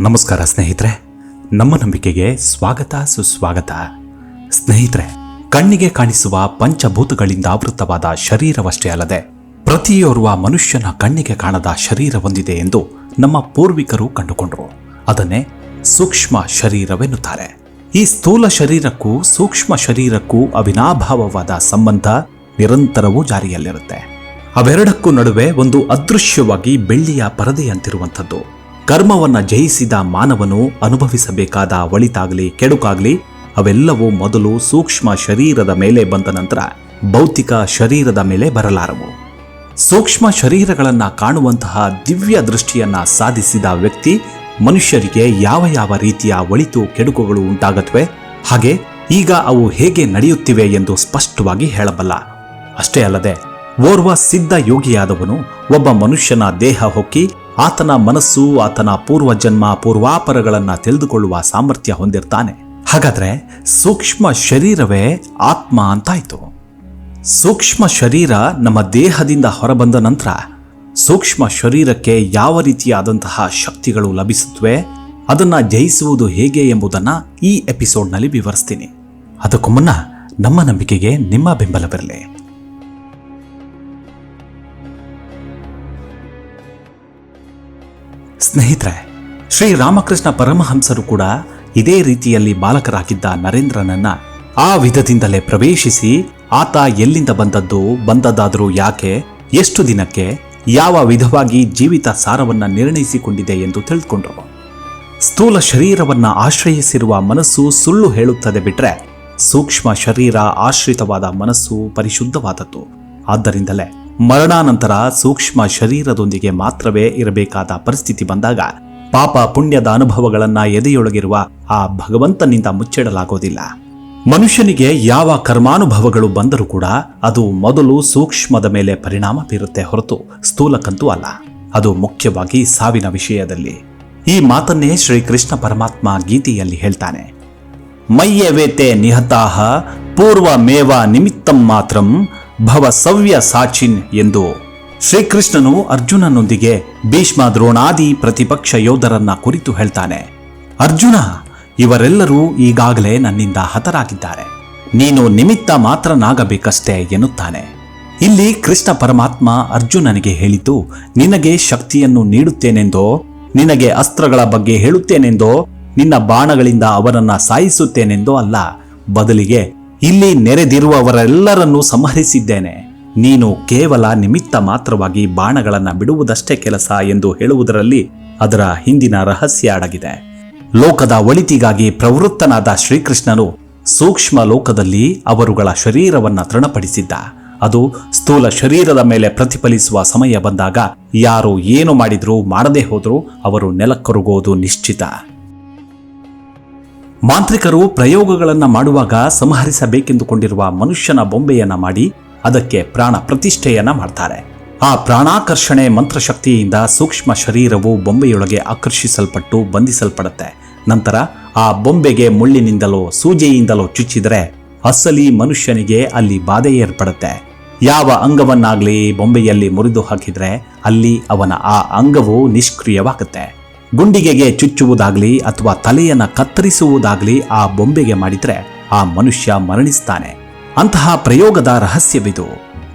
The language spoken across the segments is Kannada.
ನಮಸ್ಕಾರ ಸ್ನೇಹಿತರೆ, ನಮ್ಮ ನಂಬಿಕೆಗೆ ಸ್ವಾಗತ, ಸುಸ್ವಾಗತ. ಸ್ನೇಹಿತರೆ, ಕಣ್ಣಿಗೆ ಕಾಣಿಸುವ ಪಂಚಭೂತಗಳಿಂದ ಆವೃತವಾದ ಶರೀರವಷ್ಟೇ ಅಲ್ಲದೆ, ಪ್ರತಿಯೋರ್ವ ಮನುಷ್ಯನ ಕಣ್ಣಿಗೆ ಕಾಣದ ಶರೀರ ಹೊಂದಿದೆ ಎಂದು ನಮ್ಮ ಪೂರ್ವಿಕರು ಕಂಡುಕೊಂಡರು. ಅದನ್ನೇ ಸೂಕ್ಷ್ಮ ಶರೀರವೆನ್ನುತ್ತಾರೆ. ಈ ಸ್ಥೂಲ ಶರೀರಕ್ಕೂ ಸೂಕ್ಷ್ಮ ಶರೀರಕ್ಕೂ ಅವಿನಾಭಾವವಾದ ಸಂಬಂಧ ನಿರಂತರವೂ ಜಾರಿಯಲ್ಲಿರುತ್ತೆ. ಅವೆರಡಕ್ಕೂ ನಡುವೆ ಒಂದು ಅದೃಶ್ಯವಾಗಿ ಬೆಳ್ಳಿಯ ಪರದೆಯಂತಿರುವಂಥದ್ದು. ಕರ್ಮವನ್ನ ಜಯಿಸಿದ ಮಾನವನು ಅನುಭವಿಸಬೇಕಾದ ಒಳಿತಾಗ್ಲಿ, ಕೆಡುಕಾಗ್ಲಿ, ಅವೆಲ್ಲವೂ ಮೊದಲು ಸೂಕ್ಷ್ಮ ಶರೀರದ ಮೇಲೆ ಬಂದ ನಂತರ ಭೌತಿಕ ಶರೀರದ ಮೇಲೆ ಬರಲಾರವು. ಸೂಕ್ಷ್ಮ ಶರೀರಗಳನ್ನ ಕಾಣುವಂತಹ ದಿವ್ಯ ದೃಷ್ಟಿಯನ್ನ ಸಾಧಿಸಿದ ವ್ಯಕ್ತಿ ಮನುಷ್ಯರಿಗೆ ಯಾವ ಯಾವ ರೀತಿಯ ಒಳಿತು, ಕೆಡುಕುಗಳು ಉಂಟಾಗತ್ವೆ? ಹಾಗೆ ಈಗ ಅವು ಹೇಗೆ ನಡೆಯುತ್ತಿವೆ ಎಂದು ಸ್ಪಷ್ಟವಾಗಿ ಹೇಳಬಲ್ಲ. ಅಷ್ಟೇ ಅಲ್ಲದೆ ಓರ್ವ ಸಿದ್ಧ ಯೋಗಿಯಾದವನು ಒಬ್ಬ ಮನುಷ್ಯನ ದೇಹ ಹೊಕ್ಕಿ ಆತನ ಮನಸ್ಸು, ಆತನ ಪೂರ್ವ ಜನ್ಮ ಪೂರ್ವಾಪರಗಳನ್ನು ತಿಳಿದುಕೊಳ್ಳುವ ಸಾಮರ್ಥ್ಯ ಹೊಂದಿರ್ತಾನೆ. ಹಾಗಾದ್ರೆ ಸೂಕ್ಷ್ಮ ಶರೀರವೇ ಆತ್ಮ ಅಂತಾಯ್ತು. ಸೂಕ್ಷ್ಮ ಶರೀರ ನಮ್ಮ ದೇಹದಿಂದ ಹೊರಬಂದ ನಂತರ ಸೂಕ್ಷ್ಮ ಶರೀರಕ್ಕೆ ಯಾವ ರೀತಿಯಾದಂತಹ ಶಕ್ತಿಗಳು ಲಭಿಸುತ್ತವೆ, ಅದನ್ನ ಜಯಿಸುವುದು ಹೇಗೆ ಎಂಬುದನ್ನ ಈ ಎಪಿಸೋಡ್ನಲ್ಲಿ ವಿವರಿಸ್ತೀನಿ. ಅದಕ್ಕೂ ಮುನ್ನ ನಮ್ಮ ನಂಬಿಕೆಗೆ ನಿಮ್ಮ ಬೆಂಬಲವಿರಲಿ. ಸ್ನೇಹಿತರೆ, ಶ್ರೀ ರಾಮಕೃಷ್ಣ ಪರಮಹಂಸರು ಕೂಡ ಇದೇ ರೀತಿಯಲ್ಲಿ ಬಾಲಕರಾಗಿದ್ದ ನರೇಂದ್ರನನ್ನ ಆ ವಿಧದಿಂದಲೇ ಪ್ರವೇಶಿಸಿ ಆತ ಎಲ್ಲಿಂದ ಬಂದದ್ದು, ಬಂದದ್ದಾದರೂ ಯಾಕೆ, ಎಷ್ಟು ದಿನಕ್ಕೆ, ಯಾವ ವಿಧವಾಗಿ ಜೀವಿತ ಸಾರವನ್ನ ನಿರ್ಣಯಿಸಿಕೊಂಡಿದೆ ಎಂದು ತಿಳಿದುಕೊಂಡರು ಸ್ಥೂಲ ಶರೀರವನ್ನ ಆಶ್ರಯಿಸಿರುವ ಮನಸ್ಸು ಸುಳ್ಳು ಹೇಳುತ್ತದೆ ಬಿಟ್ರೆ ಸೂಕ್ಷ್ಮ ಶರೀರ ಆಶ್ರಿತವಾದ ಮನಸ್ಸು ಪರಿಶುದ್ಧವಾದದ್ದು. ಆದ್ದರಿಂದಲೇ ಮರಣಾನಂತರ ಸೂಕ್ಷ್ಮ ಶರೀರದೊಂದಿಗೆ ಮಾತ್ರವೇ ಇರಬೇಕಾದ ಪರಿಸ್ಥಿತಿ ಬಂದಾಗ ಪಾಪ ಪುಣ್ಯದ ಅನುಭವಗಳನ್ನ ಎದೆಯೊಳಗಿರುವ ಆ ಭಗವಂತನಿಂದ ಮುಚ್ಚಿಡಲಾಗೋದಿಲ್ಲ. ಮನುಷ್ಯನಿಗೆ ಯಾವ ಕರ್ಮಾನುಭವಗಳು ಬಂದರೂ ಕೂಡ ಅದು ಮೊದಲು ಸೂಕ್ಷ್ಮದ ಮೇಲೆ ಪರಿಣಾಮ ಬೀರುತ್ತೆ ಹೊರತು ಸ್ಥೂಲಕ್ಕಂತೂ ಅಲ್ಲ. ಅದು ಮುಖ್ಯವಾಗಿ ಸಾವಿನ ವಿಷಯದಲ್ಲಿ. ಈ ಮಾತನ್ನೇ ಶ್ರೀಕೃಷ್ಣ ಪರಮಾತ್ಮ ಗೀತೆಯಲ್ಲಿ ಹೇಳ್ತಾನೆ. ಮಯ್ಯವೇತೆ ನಿಹತಾಹ ಪೂರ್ವ ಮೇವ ನಿಮಿತ್ತಂ ಮಾತ್ರಂ ಭವ ಸವ್ಯ ಸಾಚಿನ್ ಎಂದು ಶ್ರೀಕೃಷ್ಣನು ಅರ್ಜುನನೊಂದಿಗೆ ಭೀಷ್ಮ ದ್ರೋಣಾದಿ ಪ್ರತಿಪಕ್ಷ ಯೋಧರನ್ನ ಕುರಿತು ಹೇಳ್ತಾನೆ, ಅರ್ಜುನ, ಇವರೆಲ್ಲರೂ ಈಗಾಗಲೇ ನನ್ನಿಂದ ಹತರಾಗಿದ್ದಾರೆ. ನೀನು ನಿಮಿತ್ತ ಮಾತ್ರನಾಗಬೇಕಷ್ಟೇ ಎನ್ನುತ್ತಾನೆ. ಇಲ್ಲಿ ಕೃಷ್ಣ ಪರಮಾತ್ಮ ಅರ್ಜುನನಿಗೆ ಹೇಳಿದ್ದು, ನಿನಗೆ ಶಕ್ತಿಯನ್ನು ನೀಡುತ್ತೇನೆಂದೋ, ನಿನಗೆ ಅಸ್ತ್ರಗಳ ಬಗ್ಗೆ ಹೇಳುತ್ತೇನೆಂದೋ, ನಿನ್ನ ಬಾಣಗಳಿಂದ ಅವರನ್ನ ಸಾಯಿಸುತ್ತೇನೆಂದೋ ಅಲ್ಲ, ಬದಲಿಗೆ ಇಲ್ಲಿ ನೆರೆದಿರುವವರೆಲ್ಲರನ್ನೂ ಸಂಹರಿಸಿದ್ದೇನೆ. ನೀನು ಕೇವಲ ನಿಮಿತ್ತ ಮಾತ್ರವಾಗಿ ಬಾಣಗಳನ್ನು ಬಿಡುವುದಷ್ಟೇ ಕೆಲಸ ಎಂದು ಹೇಳುವುದರಲ್ಲಿ ಅದರ ಹಿಂದಿನ ರಹಸ್ಯ ಅಡಗಿದೆ. ಲೋಕದ ಒಳಿತಿಗಾಗಿ ಪ್ರವೃತ್ತನಾದ ಶ್ರೀಕೃಷ್ಣನು ಸೂಕ್ಷ್ಮ ಲೋಕದಲ್ಲಿ ಅವರುಗಳ ಶರೀರವನ್ನ ತೃಣಪಡಿಸಿದ್ದ. ಅದು ಸ್ಥೂಲ ಶರೀರದ ಮೇಲೆ ಪ್ರತಿಫಲಿಸುವ ಸಮಯ ಬಂದಾಗ ಯಾರು ಏನು ಮಾಡಿದ್ರೂ ಮಾಡದೇ ಹೋದರೂ ಅವರು ನೆಲಕ್ಕರುಗೋದು ನಿಶ್ಚಿತ. ಮಾಂತ್ರಿಕರು ಪ್ರಯೋಗಗಳನ್ನು ಮಾಡುವಾಗ ಸಂಹರಿಸಬೇಕೆಂದುಕೊಂಡಿರುವ ಮನುಷ್ಯನ ಬೊಂಬೆಯನ್ನ ಮಾಡಿ ಅದಕ್ಕೆ ಪ್ರಾಣ ಪ್ರತಿಷ್ಠೆಯನ್ನ ಮಾಡ್ತಾರೆ. ಆ ಪ್ರಾಣಾಕರ್ಷಣೆ ಮಂತ್ರಶಕ್ತಿಯಿಂದ ಸೂಕ್ಷ್ಮ ಶರೀರವು ಬೊಂಬೆಯೊಳಗೆ ಆಕರ್ಷಿಸಲ್ಪಟ್ಟು ಬಂಧಿಸಲ್ಪಡುತ್ತೆ. ನಂತರ ಆ ಬೊಂಬೆಗೆ ಮುಳ್ಳಿನಿಂದಲೋ ಸೂಜೆಯಿಂದಲೋ ಚುಚ್ಚಿದರೆ ಅಸಲಿ ಮನುಷ್ಯನಿಗೆ ಅಲ್ಲಿ ಬಾಧೆ ಏರ್ಪಡುತ್ತೆ. ಯಾವ ಅಂಗವನ್ನಾಗ್ಲಿ ಬೊಂಬೆಯಲ್ಲಿ ಮುರಿದು ಹಾಕಿದರೆ ಅಲ್ಲಿ ಅವನ ಆ ಅಂಗವು ನಿಷ್ಕ್ರಿಯವಾಗುತ್ತೆ. ಗುಂಡಿಗೆಗೆ ಚುಚ್ಚುವುದಾಗ್ಲಿ ಅಥವಾ ತಲೆಯನ್ನ ಕತ್ತರಿಸುವುದಾಗ್ಲಿ ಆ ಬೊಂಬೆಗೆ ಮಾಡಿದ್ರೆ ಆ ಮನುಷ್ಯ ಮರಣಿಸ್ತಾನೆ. ಅಂತಹ ಪ್ರಯೋಗದ ರಹಸ್ಯವಿದು.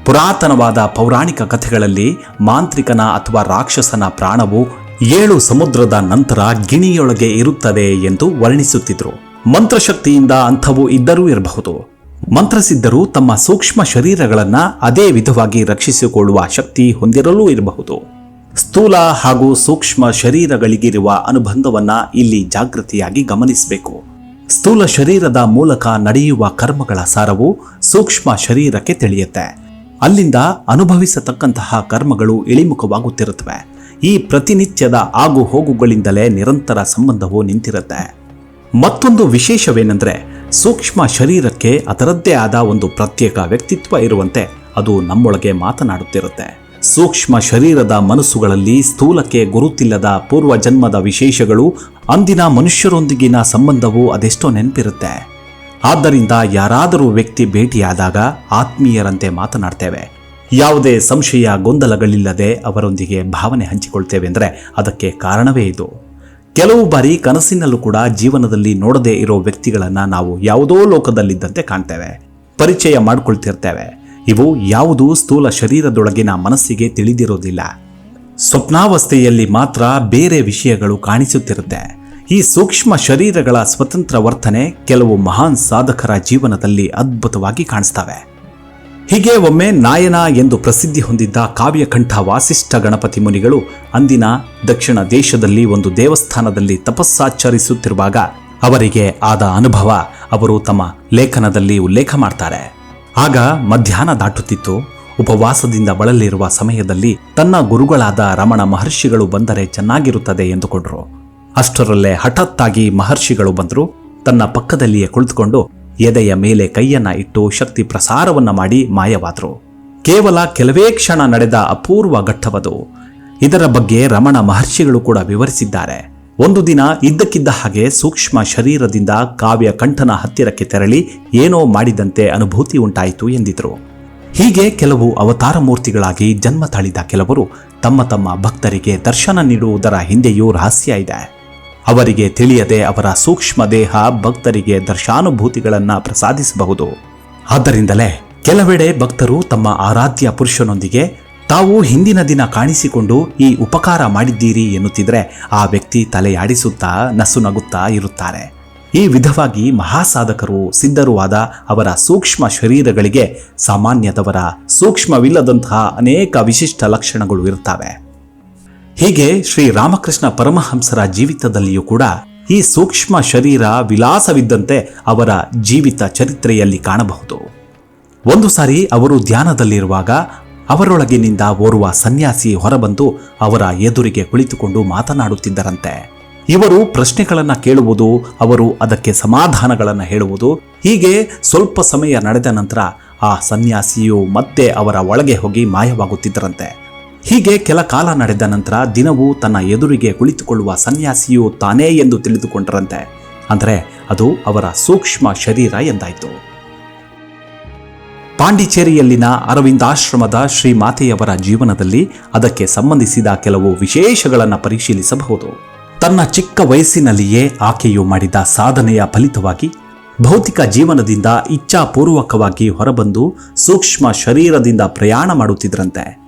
ಪುರಾತನವಾದ ಪೌರಾಣಿಕ ಕಥೆಗಳಲ್ಲಿ ಮಾಂತ್ರಿಕನ ಅಥವಾ ರಾಕ್ಷಸನ ಪ್ರಾಣವು ಏಳು ಸಮುದ್ರದ ನಂತರ ಗಿಣಿಯೊಳಗೆ ಇರುತ್ತದೆ ಎಂದು ವರ್ಣಿಸುತ್ತಿದ್ರು. ಮಂತ್ರಶಕ್ತಿಯಿಂದ ಅಂಥವು ಇದ್ದರೂ ಇರಬಹುದು. ಮಂತ್ರಸಿದ್ಧರು ತಮ್ಮ ಸೂಕ್ಷ್ಮ ಶರೀರಗಳನ್ನ ಅದೇ ವಿಧವಾಗಿ ರಕ್ಷಿಸಿಕೊಳ್ಳುವ ಶಕ್ತಿ ಹೊಂದಿರಲೂ ಇರಬಹುದು. ಸ್ಥೂಲ ಹಾಗೂ ಸೂಕ್ಷ್ಮ ಶರೀರಗಳಿಗಿರುವ ಅನುಬಂಧವನ್ನ ಇಲ್ಲಿ ಜಾಗೃತಿಯಾಗಿ ಗಮನಿಸಬೇಕು. ಸ್ಥೂಲ ಶರೀರದ ಮೂಲಕ ನಡೆಯುವ ಕರ್ಮಗಳ ಸಾರವು ಸೂಕ್ಷ್ಮ ಶರೀರಕ್ಕೆ ತಿಳಿಯುತ್ತೆ. ಅಲ್ಲಿಂದ ಅನುಭವಿಸತಕ್ಕಂತಹ ಕರ್ಮಗಳು ಇಳಿಮುಖವಾಗುತ್ತಿರುತ್ತವೆ. ಈ ಪ್ರತಿನಿತ್ಯದ ಆಗು ಹೋಗುಗಳಿಂದಲೇ ನಿರಂತರ ಸಂಬಂಧವು ನಿಂತಿರುತ್ತೆ. ಮತ್ತೊಂದು ವಿಶೇಷವೇನೆಂದರೆ, ಸೂಕ್ಷ್ಮ ಶರೀರಕ್ಕೆ ಅದರದ್ದೇ ಆದ ಒಂದು ಪ್ರತ್ಯೇಕ ವ್ಯಕ್ತಿತ್ವ ಇರುವಂತೆ ಅದು ನಮ್ಮೊಳಗೆ ಮಾತನಾಡುತ್ತಿರುತ್ತೆ. ಸೂಕ್ಷ್ಮ ಶರೀರದ ಮನಸ್ಸುಗಳಲ್ಲಿ ಸ್ಥೂಲಕ್ಕೆ ಗುರುತಿಲ್ಲದ ಪೂರ್ವ ಜನ್ಮದ ವಿಶೇಷಗಳು ಅಂದಿನ ಮನುಷ್ಯರೊಂದಿಗಿನ ಸಂಬಂಧವು ಅದೆಷ್ಟೋ ನೆನಪಿರುತ್ತೆ. ಆದ್ದರಿಂದ ಯಾರಾದರೂ ವ್ಯಕ್ತಿ ಭೇಟಿಯಾದಾಗ ಆತ್ಮೀಯರಂತೆ ಮಾತನಾಡ್ತೇವೆ. ಯಾವುದೇ ಸಂಶಯ ಗೊಂದಲಗಳಿಲ್ಲದೆ ಅವರೊಂದಿಗೆ ಭಾವನೆ ಹಂಚಿಕೊಳ್ತೇವೆ ಅಂದರೆ ಅದಕ್ಕೆ ಕಾರಣವೇ ಇದು. ಕೆಲವು ಬಾರಿ ಕನಸಿನಲ್ಲೂ ಕೂಡ ಜೀವನದಲ್ಲಿ ನೋಡದೇ ಇರೋ ವ್ಯಕ್ತಿಗಳನ್ನು ನಾವು ಯಾವುದೋ ಲೋಕದಲ್ಲಿದ್ದಂತೆ ಕಾಣ್ತೇವೆ. ಪರಿಚಯ ಮಾಡ್ಕೊಳ್ತಿರ್ತೇವೆ. ಇವು ಯಾವುದೂ ಸ್ಥೂಲ ಶರೀರದೊಳಗಿನ ಮನಸ್ಸಿಗೆ ತಿಳಿದಿರೋದಿಲ್ಲ ಸ್ವಪ್ನಾವಸ್ಥೆಯಲ್ಲಿ ಮಾತ್ರ ಬೇರೆ ವಿಷಯಗಳು ಕಾಣಿಸುತ್ತಿರುತ್ತೆ. ಈ ಸೂಕ್ಷ್ಮ ಶರೀರಗಳ ಸ್ವತಂತ್ರ ವರ್ತನೆ ಕೆಲವು ಮಹಾನ್ ಸಾಧಕರ ಜೀವನದಲ್ಲಿ ಅದ್ಭುತವಾಗಿ ಕಾಣಿಸ್ತವೆ. ಹೀಗೆ ಒಮ್ಮೆ ನಾಯನ ಎಂದು ಪ್ರಸಿದ್ಧಿ ಹೊಂದಿದ್ದ ಕಾವ್ಯಕಂಠ ವಾಸಿಷ್ಠ ಗಣಪತಿ ಮುನಿಗಳು ಅಂದಿನ ದಕ್ಷಿಣ ದೇಶದಲ್ಲಿ ಒಂದು ದೇವಸ್ಥಾನದಲ್ಲಿ ತಪಸ್ಸಾಚರಿಸುತ್ತಿರುವಾಗ ಅವರಿಗೆ ಆದ ಅನುಭವ ಅವರು ತಮ್ಮ ಲೇಖನದಲ್ಲಿ ಉಲ್ಲೇಖ ಮಾಡ್ತಾರೆ. ಆಗ ಮಧ್ಯಾಹ್ನ ದಾಟುತ್ತಿತ್ತು. ಉಪವಾಸದಿಂದ ಬಳಲಿರುವ ಸಮಯದಲ್ಲಿ ತನ್ನ ಗುರುಗಳಾದ ರಮಣ ಮಹರ್ಷಿಗಳು ಬಂದರೆ ಚೆನ್ನಾಗಿರುತ್ತದೆ ಎಂದುಕೊಂಡ್ರು. ಅಷ್ಟರಲ್ಲೇ ಹಠಾತ್ತಾಗಿ ಮಹರ್ಷಿಗಳು ಬಂದರು. ತನ್ನ ಪಕ್ಕದಲ್ಲಿಯೇ ಕುಳಿತುಕೊಂಡು ಎದೆಯ ಮೇಲೆ ಕೈಯನ್ನ ಇಟ್ಟು ಶಕ್ತಿ ಪ್ರಸಾರವನ್ನ ಮಾಡಿ ಮಾಯವಾದರು. ಕೇವಲ ಕೆಲವೇ ಕ್ಷಣ ನಡೆದ ಅಪೂರ್ವ ಘಟ್ಟವದು. ಇದರ ಬಗ್ಗೆ ರಮಣ ಮಹರ್ಷಿಗಳು ಕೂಡ ವಿವರಿಸಿದ್ದಾರೆ. ಒಂದು ದಿನ ಇದ್ದಕ್ಕಿದ್ದ ಹಾಗೆ ಸೂಕ್ಷ್ಮ ಶರೀರದಿಂದ ಕಾವ್ಯ ಕಂಠನ ಹತ್ತಿರಕ್ಕೆ ತೆರಳಿ ಏನೋ ಮಾಡಿದಂತೆ ಅನುಭೂತಿ ಉಂಟಾಯಿತು ಎಂದಿದ್ರು. ಹೀಗೆ ಕೆಲವು ಅವತಾರ ಮೂರ್ತಿಗಳಾಗಿ ಜನ್ಮ ತಾಳಿದ ಕೆಲವರು ತಮ್ಮ ತಮ್ಮ ಭಕ್ತರಿಗೆ ದರ್ಶನ ನೀಡುವುದರ ಹಿಂದೆಯೂ ರಹಸ್ಯ ಇದೆ. ಅವರಿಗೆ ತಿಳಿಯದೆ ಅವರ ಸೂಕ್ಷ್ಮ ದೇಹ ಭಕ್ತರಿಗೆ ದರ್ಶಾನುಭೂತಿಗಳನ್ನ ಪ್ರಸಾದಿಸಬಹುದು. ಆದ್ದರಿಂದಲೇ ಕೆಲವೆಡೆ ಭಕ್ತರು ತಮ್ಮ ಆರಾಧ್ಯ ಪುರುಷನೊಂದಿಗೆ ತಾವು ಹಿಂದಿನ ದಿನ ಕಾಣಿಸಿಕೊಂಡು ಈ ಉಪಕಾರ ಮಾಡಿದ್ದೀರಿ ಎನ್ನುತ್ತಿದ್ರೆ ಆ ವ್ಯಕ್ತಿ ತಲೆಯಾಡಿಸುತ್ತಾ ನಸು ನಗುತ್ತಾ ಇರುತ್ತಾರೆ. ಈ ವಿಧವಾಗಿ ಮಹಾಸಾಧಕರು ಸಿದ್ಧರೂ ಆದ ಅವರ ಸೂಕ್ಷ್ಮ ಶರೀರಗಳಿಗೆ ಸಾಮಾನ್ಯದವರ ಸೂಕ್ಷ್ಮವಿಲ್ಲದಂತಹ ಅನೇಕ ವಿಶಿಷ್ಟ ಲಕ್ಷಣಗಳು ಇರುತ್ತವೆ. ಹೀಗೆ ಶ್ರೀ ರಾಮಕೃಷ್ಣ ಪರಮಹಂಸರ ಜೀವಿತದಲ್ಲಿಯೂ ಕೂಡ ಈ ಸೂಕ್ಷ್ಮ ಶರೀರ ವಿಲಾಸವಿದ್ದಂತೆ ಅವರ ಜೀವಿತ ಚರಿತ್ರೆಯಲ್ಲಿ ಕಾಣಬಹುದು. ಒಂದು ಸಾರಿ ಅವರು ಧ್ಯಾನದಲ್ಲಿರುವಾಗ ಅವರೊಳಗಿನಿಂದ ಓರ್ವ ಸನ್ಯಾಸಿ ಹೊರಬಂದು ಅವರ ಎದುರಿಗೆ ಕುಳಿತುಕೊಂಡು ಮಾತನಾಡುತ್ತಿದ್ದರಂತೆ. ಇವರು ಪ್ರಶ್ನೆಗಳನ್ನು ಕೇಳುವುದು, ಅವರು ಅದಕ್ಕೆ ಸಮಾಧಾನಗಳನ್ನು ಹೇಳುವುದು, ಹೀಗೆ ಸ್ವಲ್ಪ ಸಮಯ ನಡೆದ ನಂತರ ಆ ಸನ್ಯಾಸಿಯು ಮತ್ತೆ ಅವರ ಒಳಗೆ ಹೋಗಿ ಮಾಯವಾಗುತ್ತಿದ್ದರಂತೆ. ಹೀಗೆ ಕೆಲ ಕಾಲ ನಡೆದ ನಂತರ ದಿನವೂ ತನ್ನ ಎದುರಿಗೆ ಕುಳಿತುಕೊಳ್ಳುವ ಸನ್ಯಾಸಿಯು ತಾನೇ ಎಂದು ತಿಳಿದುಕೊಂಡರಂತೆ. ಅಂದರೆ ಅದು ಅವರ ಸೂಕ್ಷ್ಮ ಶರೀರ ಎಂದಾಯಿತು. ಪಾಂಡಿಚೇರಿಯಲ್ಲಿನ ಅರವಿಂದಾಶ್ರಮದ ಶ್ರೀ ಮಾತೆಯವರ ಜೀವನದಲ್ಲಿ ಅದಕ್ಕೆ ಸಂಬಂಧಿಸಿದ ಕೆಲವು ವಿಶೇಷಗಳನ್ನು ಪರಿಶೀಲಿಸಬಹುದು. ತನ್ನ ಚಿಕ್ಕ ವಯಸ್ಸಿನಲ್ಲಿಯೇ ಆಕೆಯು ಮಾಡಿದ ಸಾಧನೆಯ ಫಲಿತವಾಗಿ ಭೌತಿಕ ಜೀವನದಿಂದ ಇಚ್ಛಾಪೂರ್ವಕವಾಗಿ ಹೊರಬಂದು ಸೂಕ್ಷ್ಮ ಶರೀರದಿಂದ ಪ್ರಯಾಣ ಮಾಡುತ್ತಿದ್ರಂತೆ.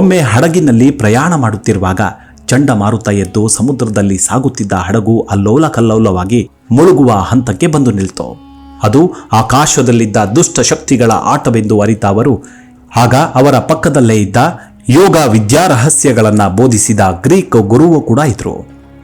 ಒಮ್ಮೆ ಹಡಗಿನಲ್ಲಿ ಪ್ರಯಾಣ ಮಾಡುತ್ತಿರುವಾಗ ಚಂಡಮಾರುತ ಎದ್ದು ಸಮುದ್ರದಲ್ಲಿ ಸಾಗುತ್ತಿದ್ದ ಹಡಗು ಅಲ್ಲೋಲ ಕಲ್ಲೋಲವಾಗಿ ಮುಳುಗುವ ಹಂತಕ್ಕೆ ಬಂದು ನಿಲ್ತು. ಅದು ಆಕಾಶದಲ್ಲಿದ್ದ ದುಷ್ಟ ಶಕ್ತಿಗಳ ಆಟವೆಂದು ಅರಿತ ಅವರು, ಆಗ ಅವರ ಪಕ್ಕದಲ್ಲೇ ಇದ್ದ ಯೋಗ ವಿದ್ಯಾರಹಸ್ಯಗಳನ್ನು ಬೋಧಿಸಿದ ಗ್ರೀಕ್ ಗುರುವು ಕೂಡ ಇದ್ರು.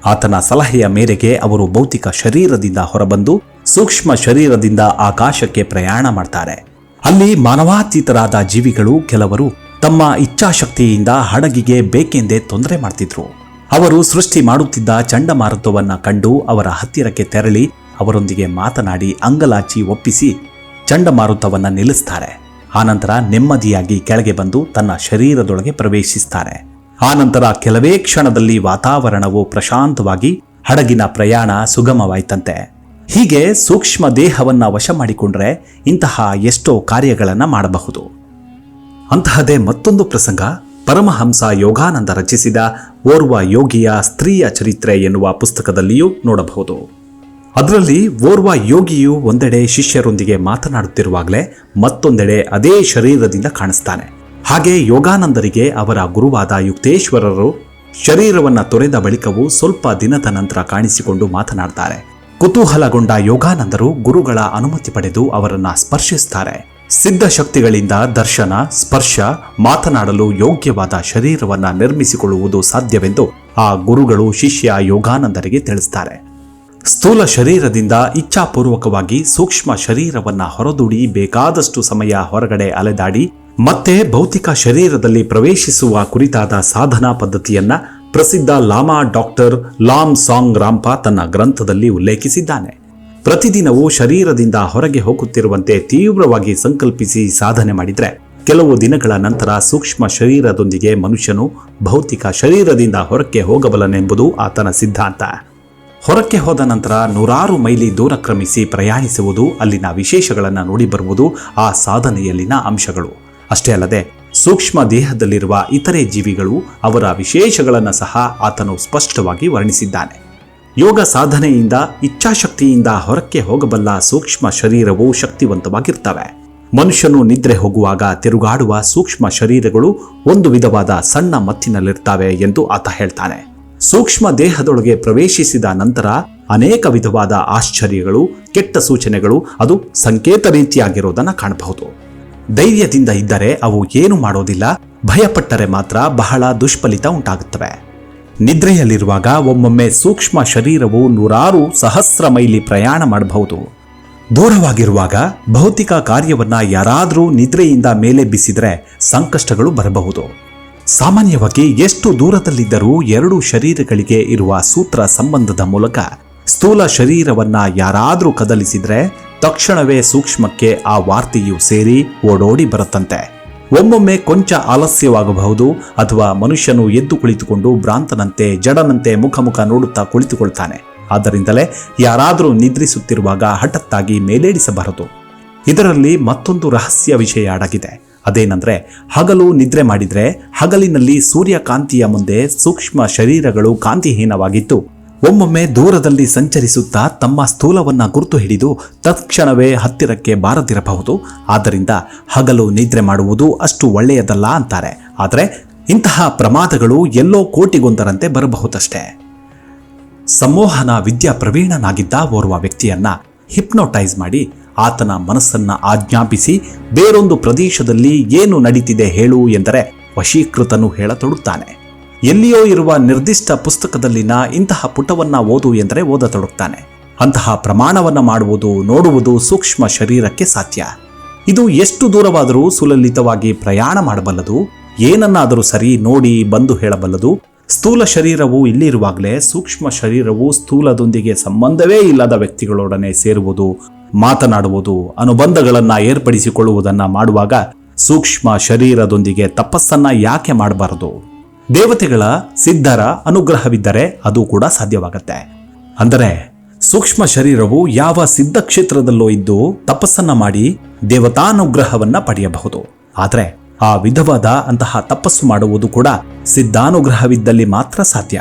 ಆತನ ಸಲಹೆಯ ಮೇರೆಗೆ ಅವರು ಭೌತಿಕ ಶರೀರದಿಂದ ಹೊರಬಂದು ಸೂಕ್ಷ್ಮ ಶರೀರದಿಂದ ಆಕಾಶಕ್ಕೆ ಪ್ರಯಾಣ ಮಾಡ್ತಾರೆ. ಅಲ್ಲಿ ಮಾನವಾತೀತರಾದ ಜೀವಿಗಳು ಕೆಲವರು ತಮ್ಮ ಇಚ್ಛಾಶಕ್ತಿಯಿಂದ ಹಡಗಿಗೆ ಬೇಕೆಂದೇ ತೊಂದರೆ ಮಾಡ್ತಿದ್ರು. ಅವರು ಸೃಷ್ಟಿ ಮಾಡುತ್ತಿದ್ದ ಚಂಡಮಾರುತವನ್ನ ಕಂಡು ಅವರ ಹತ್ತಿರಕ್ಕೆ ತೆರಳಿ ಅವರೊಂದಿಗೆ ಮಾತನಾಡಿ ಅಂಗಲಾಚಿ ಒಪ್ಪಿಸಿ ಚಂಡಮಾರುತವನ್ನು ನಿಲ್ಲಿಸ್ತಾರೆ. ಆನಂತರ ನೆಮ್ಮದಿಯಾಗಿ ಕೆಳಗೆ ಬಂದು ತನ್ನ ಶರೀರದೊಳಗೆ ಪ್ರವೇಶಿಸ್ತಾರೆ. ಆನಂತರ ಕೆಲವೇ ಕ್ಷಣದಲ್ಲಿ ವಾತಾವರಣವು ಪ್ರಶಾಂತವಾಗಿ ಹಡಗಿನ ಪ್ರಯಾಣ ಸುಗಮವಾಯ್ತಂತೆ. ಹೀಗೆ ಸೂಕ್ಷ್ಮ ದೇಹವನ್ನ ವಶ ಮಾಡಿಕೊಂಡ್ರೆ ಇಂತಹ ಎಷ್ಟೋ ಕಾರ್ಯಗಳನ್ನ ಮಾಡಬಹುದು. ಅಂತಹದೇ ಮತ್ತೊಂದು ಪ್ರಸಂಗ, ಪರಮಹಂಸ ಯೋಗಾನಂದ ರಚಿಸಿದ ಓರ್ವ ಯೋಗಿಯ ಸ್ತ್ರೀಯ ಚರಿತ್ರೆ ಎನ್ನುವ ಪುಸ್ತಕದಲ್ಲಿಯೂ ನೋಡಬಹುದು. ಅದರಲ್ಲಿ ಓರ್ವ ಯೋಗಿಯು ಒಂದೆಡೆ ಶಿಷ್ಯರೊಂದಿಗೆ ಮಾತನಾಡುತ್ತಿರುವಾಗಲೇ ಮತ್ತೊಂದೆಡೆ ಅದೇ ಶರೀರದಿಂದ ಕಾಣಿಸ್ತಾನೆ. ಹಾಗೆ ಯೋಗಾನಂದರಿಗೆ ಅವರ ಗುರುವಾದ ಯುಕ್ತೇಶ್ವರರು ಶರೀರವನ್ನು ತೊರೆದ ಬಳಿಕವೂ ಸ್ವಲ್ಪ ದಿನದ ನಂತರ ಕಾಣಿಸಿಕೊಂಡು ಮಾತನಾಡ್ತಾರೆ. ಕುತೂಹಲಗೊಂಡ ಯೋಗಾನಂದರು ಗುರುಗಳ ಅನುಮತಿ ಪಡೆದು ಅವರನ್ನ ಸ್ಪರ್ಶಿಸ್ತಾರೆ. ಸಿದ್ಧ ಶಕ್ತಿಗಳಿಂದ ದರ್ಶನ, ಸ್ಪರ್ಶ, ಮಾತನಾಡಲು ಯೋಗ್ಯವಾದ ಶರೀರವನ್ನ ನಿರ್ಮಿಸಿಕೊಳ್ಳುವುದು ಸಾಧ್ಯವೆಂದು ಆ ಗುರುಗಳು ಶಿಷ್ಯ ಯೋಗಾನಂದರಿಗೆ ತಿಳಿಸ್ತಾರೆ. ಸ್ಥೂಲ ಶರೀರದಿಂದ ಇಚ್ಛಾಪೂರ್ವಕವಾಗಿ ಸೂಕ್ಷ್ಮ ಶರೀರವನ್ನ ಹೊರದೂಡಿ ಬೇಕಾದಷ್ಟು ಸಮಯ ಹೊರಗಡೆ ಅಲೆದಾಡಿ, ಮತ್ತೆ ಭೌತಿಕ ಶರೀರದಲ್ಲಿ ಪ್ರವೇಶಿಸುವ ಕುರಿತಾದ ಸಾಧನಾ ಪದ್ಧತಿಯನ್ನ ಪ್ರಸಿದ್ಧ llama doctor Lobsang Rampa ತನ್ನ ಗ್ರಂಥದಲ್ಲಿ ಉಲ್ಲೇಖಿಸಿದ್ದಾನೆ. ಪ್ರತಿದಿನವೂ ಶರೀರದಿಂದ ಹೊರಗೆ ಹೋಗುತ್ತಿರುವಂತೆ ತೀವ್ರವಾಗಿ ಸಂಕಲ್ಪಿಸಿ ಸಾಧನೆ ಮಾಡಿದ್ರೆ, ಕೆಲವು ದಿನಗಳ ನಂತರ ಸೂಕ್ಷ್ಮ ಶರೀರದೊಂದಿಗೆ ಮನುಷ್ಯನು ಭೌತಿಕ ಶರೀರದಿಂದ ಹೊರಕ್ಕೆ ಹೋಗಬಲ್ಲನೆಂಬುದು ಆತನ ಸಿದ್ಧಾಂತ. ಹೊರಕ್ಕೆ ಹೋದ ನಂತರ ನೂರಾರು ಮೈಲಿ ದೂರ ಕ್ರಮಿಸಿ ಪ್ರಯಾಣಿಸುವುದು, ಅಲ್ಲಿನ ವಿಶೇಷಗಳನ್ನು ನೋಡಿ ಬರುವುದು ಆ ಸಾಧನೆಯಲ್ಲಿನ ಅಂಶಗಳು. ಅಷ್ಟೇ ಅಲ್ಲದೆ, ಸೂಕ್ಷ್ಮ ದೇಹದಲ್ಲಿರುವ ಇತರೆ ಜೀವಿಗಳು ಅವರ ವಿಶೇಷಗಳನ್ನು ಸಹ ಆತನು ಸ್ಪಷ್ಟವಾಗಿ ವರ್ಣಿಸಿದ್ದಾನೆ. ಯೋಗ ಸಾಧನೆಯಿಂದ, ಇಚ್ಛಾಶಕ್ತಿಯಿಂದ ಹೊರಕ್ಕೆ ಹೋಗಬಲ್ಲ ಸೂಕ್ಷ್ಮ ಶರೀರವು ಶಕ್ತಿವಂತವಾಗಿರ್ತವೆ. ಮನುಷ್ಯನು ನಿದ್ರೆ ಹೋಗುವಾಗ ತಿರುಗಾಡುವ ಸೂಕ್ಷ್ಮ ಶರೀರಗಳು ಒಂದು ವಿಧವಾದ ಸಣ್ಣ ಮತ್ತಿನಲ್ಲಿರ್ತವೆ ಎಂದು ಆತ ಹೇಳ್ತಾನೆ. ಸೂಕ್ಷ್ಮ ದೇಹದೊಳಗೆ ಪ್ರವೇಶಿಸಿದ ನಂತರ ಅನೇಕ ವಿಧವಾದ ಆಶ್ಚರ್ಯಗಳು, ಕೆಟ್ಟ ಸೂಚನೆಗಳು, ಅದು ಸಂಕೇತ ರೀತಿಯಾಗಿರೋದನ್ನ ಕಾಣಬಹುದು. ಧೈರ್ಯದಿಂದ ಇದ್ದರೆ ಅವು ಏನು ಮಾಡೋದಿಲ್ಲ, ಭಯಪಟ್ಟರೆ ಮಾತ್ರ ಬಹಳ ದುಷ್ಫಲಿತ ಉಂಟಾಗುತ್ತವೆ. ನಿದ್ರೆಯಲ್ಲಿರುವಾಗ ಒಮ್ಮೊಮ್ಮೆ ಸೂಕ್ಷ್ಮ ಶರೀರವು ನೂರಾರು ಸಹಸ್ರ ಮೈಲಿ ಪ್ರಯಾಣ ಮಾಡಬಹುದು. ದೂರವಾಗಿರುವಾಗ ಭೌತಿಕ ಕಾರ್ಯವನ್ನ ಯಾರಾದರೂ ನಿದ್ರೆಯಿಂದ ಮೇಲೆ ಬಿಸಿದರೆ ಸಂಕಷ್ಟಗಳು ಬರಬಹುದು. ಸಾಮಾನ್ಯವಾಗಿ ಎಷ್ಟು ದೂರದಲ್ಲಿದ್ದರೂ ಎರಡು ಶರೀರಗಳಿಗೆ ಇರುವ ಸೂತ್ರ ಸಂಬಂಧದ ಮೂಲಕ ಸ್ಥೂಲ ಶರೀರವನ್ನ ಯಾರಾದರೂ ಕದಲಿಸಿದ್ರೆ ತಕ್ಷಣವೇ ಸೂಕ್ಷ್ಮಕ್ಕೆ ಆ ವಾರ್ತೆಯು ಸೇರಿ ಓಡೋಡಿ ಬರುತ್ತಂತೆ. ಒಮ್ಮೊಮ್ಮೆ ಕೊಂಚ ಆಲಸ್ಯವಾಗಬಹುದು ಅಥವಾ ಮನುಷ್ಯನು ಎದ್ದು ಕುಳಿತುಕೊಂಡು ಭ್ರಾಂತನಂತೆ, ಜಡನಂತೆ ಮುಖಮುಖ ಮುಖ ನೋಡುತ್ತಾ ಕುಳಿತುಕೊಳ್ತಾನೆ. ಆದ್ದರಿಂದಲೇ ಯಾರಾದರೂ ನಿದ್ರಿಸುತ್ತಿರುವಾಗ ಹಠತ್ತಾಗಿ ಮೇಲೇಳಿಸಬಾರದು ಇದರಲ್ಲಿ ಮತ್ತೊಂದು ರಹಸ್ಯ ವಿಷಯ ಅಡಗಿದೆ. ಅದೇನೆಂದ್ರೆ, ಹಗಲು ನಿದ್ರೆ ಮಾಡಿದ್ರೆ ಹಗಲಿನಲ್ಲಿ ಸೂರ್ಯಕಾಂತಿಯ ಮುಂದೆ ಸೂಕ್ಷ್ಮ ಶರೀರಗಳು ಕಾಂತಿಹೀನವಾಗಿತ್ತು. ಒಮ್ಮೊಮ್ಮೆ ದೂರದಲ್ಲಿ ಸಂಚರಿಸುತ್ತಾ ತಮ್ಮ ಸ್ಥೂಲವನ್ನು ಗುರುತು ಹಿಡಿದು ತತ್ಕ್ಷಣವೇ ಹತ್ತಿರಕ್ಕೆ ಬಾರದಿರಬಹುದು. ಆದ್ದರಿಂದ ಹಗಲು ನಿದ್ರೆ ಮಾಡುವುದು ಅಷ್ಟು ಒಳ್ಳೆಯದಲ್ಲ ಅಂತಾರೆ. ಆದರೆ ಇಂತಹ ಪ್ರಮಾದಗಳು ಎಲ್ಲೋ ಕೋಟಿಗೊಂದರಂತೆ ಬರಬಹುದಷ್ಟೇ. ಸಂಮೋಹನ ವಿದ್ಯಾ ಪ್ರವೀಣನಾಗಿದ್ದ ಓರ್ವ ವ್ಯಕ್ತಿಯನ್ನ ಹಿಪ್ನೋಟೈಸ್ ಮಾಡಿ ಆತನ ಮನಸ್ಸನ್ನ ಆಜ್ಞಾಪಿಸಿ ಬೇರೊಂದು ಪ್ರದೇಶದಲ್ಲಿ ಏನು ನಡೀತಿದೆ ಹೇಳು ಎಂದರೆ ವಶೀಕೃತನು ಹೇಳತೊಡುತ್ತಾನೆ ಎಲ್ಲಿಯೋ ಇರುವ ನಿರ್ದಿಷ್ಟ ಪುಸ್ತಕದಲ್ಲಿನ ಇಂತಹ ಪುಟವನ್ನ ಓದು ಎಂದರೆ ಓದತೊಡಗ್ತಾನೆ ಅಂತಹ ಪ್ರಮಾಣವನ್ನ ಮಾಡುವುದು, ನೋಡುವುದು ಸೂಕ್ಷ್ಮ ಶರೀರಕ್ಕೆ ಸಾಧ್ಯ. ಇದು ಎಷ್ಟು ದೂರವಾದರೂ ಸುಲಲಿತವಾಗಿ ಪ್ರಯಾಣ ಮಾಡಬಲ್ಲದು, ಏನನ್ನಾದರೂ ಸರಿ ನೋಡಿ ಬಂದು ಹೇಳಬಲ್ಲದು, ಸ್ಥೂಲ ಶರೀರವು ಇಲ್ಲಿರುವಾಗಲೇ ಸೂಕ್ಷ್ಮ ಶರೀರವು ಸ್ಥೂಲದೊಂದಿಗೆ ಸಂಬಂಧವೇ ಇಲ್ಲದ ವ್ಯಕ್ತಿಗಳೊಡನೆ ಸೇರುವುದು ಮಾತನಾಡುವುದು ಅನುಬಂಧಗಳನ್ನ ಏರ್ಪಡಿಸಿಕೊಳ್ಳುವುದನ್ನ ಮಾಡುವಾಗ ಸೂಕ್ಷ್ಮ ಶರೀರದೊಂದಿಗೆ ತಪಸ್ಸನ್ನ ಯಾಕೆ ಮಾಡಬಾರದು? ದೇವತೆಗಳ ಸಿದ್ಧರ ಅನುಗ್ರಹವಿದ್ದರೆ ಅದು ಕೂಡ ಸಾಧ್ಯವಾಗುತ್ತೆ. ಅಂದರೆ ಸೂಕ್ಷ್ಮ ಶರೀರವು ಯಾವ ಸಿದ್ಧ ಕ್ಷೇತ್ರದಲ್ಲೋ ಇದ್ದು ತಪಸ್ಸನ್ನ ಮಾಡಿ ದೇವತಾನುಗ್ರಹವನ್ನ ಪಡೆಯಬಹುದು. ಆದರೆ ಆ ವಿಧವಾದ ಅಂತಹ ತಪಸ್ಸು ಮಾಡುವುದು ಕೂಡ ಸಿದ್ಧಾನುಗ್ರಹವಿದ್ದಲ್ಲಿ ಮಾತ್ರ ಸಾಧ್ಯ.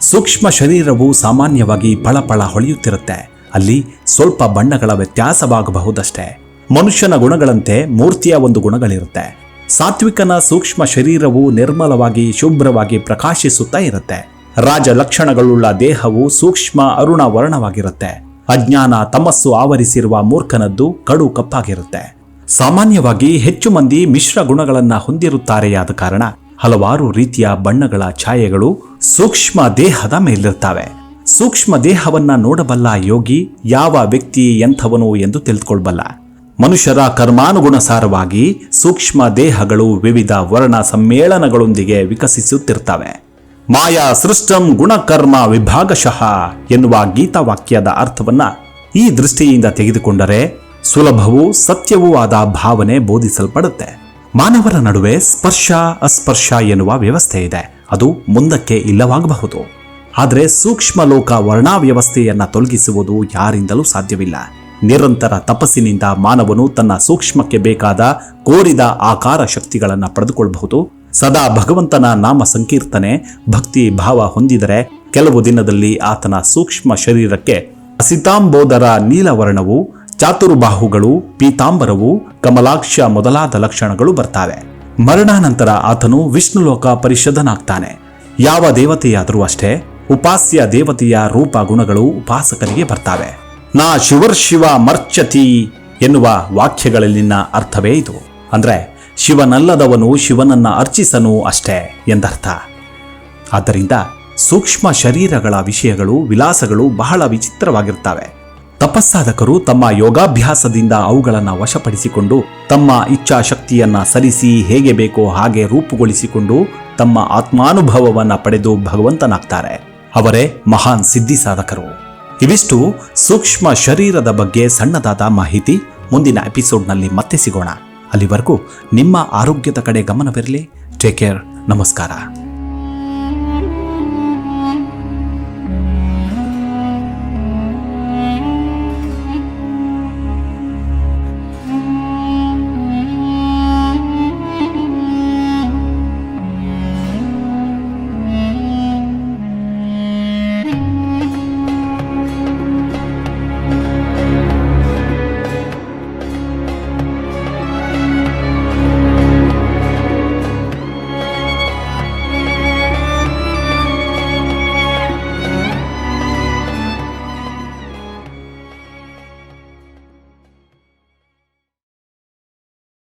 ಸೂಕ್ಷ್ಮ ಶರೀರವು ಸಾಮಾನ್ಯವಾಗಿ ಪಳಪಳ ಹೊಳೆಯುತ್ತಿರುತ್ತೆ. ಅಲ್ಲಿ ಸ್ವಲ್ಪ ಬಣ್ಣಗಳ ವ್ಯತ್ಯಾಸವಾಗಬಹುದಷ್ಟೇ. ಮನುಷ್ಯನ ಗುಣಗಳಂತೆ ಮೂರ್ತಿಯ ಒಂದು ಗುಣಗಳಿರುತ್ತೆ. ಸಾತ್ವಿಕನ ಸೂಕ್ಷ್ಮ ಶರೀರವು ನಿರ್ಮಲವಾಗಿ, ಶುಭ್ರವಾಗಿ ಪ್ರಕಾಶಿಸುತ್ತಾ ಇರುತ್ತೆ. ರಾಜ ಲಕ್ಷಣಗಳುಳ್ಳ ದೇಹವು ಸೂಕ್ಷ್ಮ ಅರುಣ ವರ್ಣವಾಗಿರುತ್ತೆ ಅಜ್ಞಾನ ತಮಸ್ಸು ಆವರಿಸಿರುವ ಮೂರ್ಖನದ್ದು ಕಡು ಕಪ್ಪಾಗಿರುತ್ತೆ. ಸಾಮಾನ್ಯವಾಗಿ ಹೆಚ್ಚು ಮಂದಿ ಮಿಶ್ರ ಗುಣಗಳನ್ನ ಹೊಂದಿರುತ್ತಾರೆಯಾದ ಕಾರಣ ಹಲವಾರು ರೀತಿಯ ಬಣ್ಣಗಳ ಛಾಯೆಗಳು ಸೂಕ್ಷ್ಮ ದೇಹದ ಮೇಲಿರ್ತವೆ. ಸೂಕ್ಷ್ಮ ದೇಹವನ್ನ ನೋಡಬಲ್ಲ ಯೋಗಿ ಯಾವ ವ್ಯಕ್ತಿ ಎಂಥವನು ಎಂದು ತಿಳಿದುಕೊಳ್ಬಲ್ಲ ಮನುಷ್ಯರ ಕರ್ಮಾನುಗುಣಸಾರವಾಗಿ ಸೂಕ್ಷ್ಮ ದೇಹಗಳು ವಿವಿಧ ವರ್ಣ ಸಮ್ಮೇಳನಗಳೊಂದಿಗೆ ವಿಕಸಿಸುತ್ತಿರ್ತವೆ. ಮಾಯಾ ಸೃಷ್ಟಂ ಗುಣಕರ್ಮ ವಿಭಾಗಶಃ ಎನ್ನುವ ಗೀತಾವಾಕ್ಯದ ಅರ್ಥವನ್ನ ಈ ದೃಷ್ಟಿಯಿಂದ ತೆಗೆದುಕೊಂಡರೆ ಸುಲಭವೂ ಸತ್ಯವೂ ಆದ ಭಾವನೆ ಬೋಧಿಸಲ್ಪಡುತ್ತೆ. ಮಾನವರ ನಡುವೆ ಸ್ಪರ್ಶ ಅಸ್ಪರ್ಶ ಎನ್ನುವ ವ್ಯವಸ್ಥೆ ಇದೆ. ಅದು ಮುಂದಕ್ಕೆ ಇಲ್ಲವಾಗಬಹುದು. ಆದರೆ ಸೂಕ್ಷ್ಮ ಲೋಕ ವರ್ಣಾ ವ್ಯವಸ್ಥೆಯನ್ನ ತೊಲಗಿಸುವುದು ಯಾರಿಂದಲೂ ಸಾಧ್ಯವಿಲ್ಲ. ನಿರಂತರ ತಪಸ್ಸಿನಿಂದ ಮಾನವನು ತನ್ನ ಸೂಕ್ಷ್ಮಕ್ಕೆ ಬೇಕಾದ ಕೋರಿದ ಆಕಾರ ಶಕ್ತಿಗಳನ್ನು ಪಡೆದುಕೊಳ್ಳಬಹುದು ಸದಾ ಭಗವಂತನ ನಾಮ ಸಂಕೀರ್ತನೆ, ಭಕ್ತಿ ಭಾವ ಹೊಂದಿದರೆ ಕೆಲವು ದಿನದಲ್ಲಿ ಆತನ ಸೂಕ್ಷ್ಮ ಶರೀರಕ್ಕೆ ಅಸಿತಾಂಬೋಧರ ನೀಲವರ್ಣವು, ಚಾತುರ್ಬಾಹುಗಳು, ಪೀತಾಂಬರವು, ಕಮಲಾಕ್ಷ ಮೊದಲಾದ ಲಕ್ಷಣಗಳು ಬರ್ತಾವೆ. ಮರಣಾನಂತರ ಆತನು ವಿಷ್ಣುಲೋಕ ಪರಿಷದನಾಗ್ತಾನೆ ಯಾವ ದೇವತೆಯಾದರೂ ಅಷ್ಟೇ ಉಪಾಸ್ಯ ದೇವತೆಯ ರೂಪ ಗುಣಗಳು ಉಪಾಸಕರಿಗೆ ಬರ್ತಾವೆ. ನಾ ಶಿವರ್ಶಿವ ಮರ್ಚತಿ ಎನ್ನುವ ವಾಕ್ಯಗಳಲ್ಲಿನ ಅರ್ಥವೇ ಇದು. ಅಂದ್ರೆ ಶಿವನಲ್ಲದವನು ಶಿವನನ್ನ ಅರ್ಚಿಸನು ಅಷ್ಟೇ ಎಂದರ್ಥ. ಆದ್ದರಿಂದ ಸೂಕ್ಷ್ಮ ಶರೀರಗಳ ವಿಷಯಗಳು, ವಿಲಾಸಗಳು ಬಹಳ ವಿಚಿತ್ರವಾಗಿರ್ತವೆ. ತಪಸ್ಸಾಧಕರು ತಮ್ಮ ಯೋಗಾಭ್ಯಾಸದಿಂದ ಅವುಗಳನ್ನು ವಶಪಡಿಸಿಕೊಂಡು ತಮ್ಮ ಇಚ್ಛಾಶಕ್ತಿಯನ್ನು ಸರಿಸಿ ಹೇಗೆ ಬೇಕೋ ಹಾಗೆ ರೂಪುಗೊಳಿಸಿಕೊಂಡು ತಮ್ಮ ಆತ್ಮಾನುಭವವನ್ನು ಪಡೆದು ಭಗವಂತನಾಗ್ತಾರೆ. ಅವರೇ ಮಹಾನ್ ಸಿದ್ಧಿ ಸಾಧಕರು ಇವಿಷ್ಟು ಸೂಕ್ಷ್ಮ ಶರೀರದ ಬಗ್ಗೆ ಸಣ್ಣದಾದ ಮಾಹಿತಿ ಮುಂದಿನ ಎಪಿಸೋಡ್ನಲ್ಲಿ ಮತ್ತೆ ಸಿಗೋಣ. ಅಲ್ಲಿವರೆಗೂ ನಿಮ್ಮ ಆರೋಗ್ಯದ ಕಡೆ ಗಮನವಿರಲಿ. ಟೇಕ್ ಕೇರ್ ನಮಸ್ಕಾರ.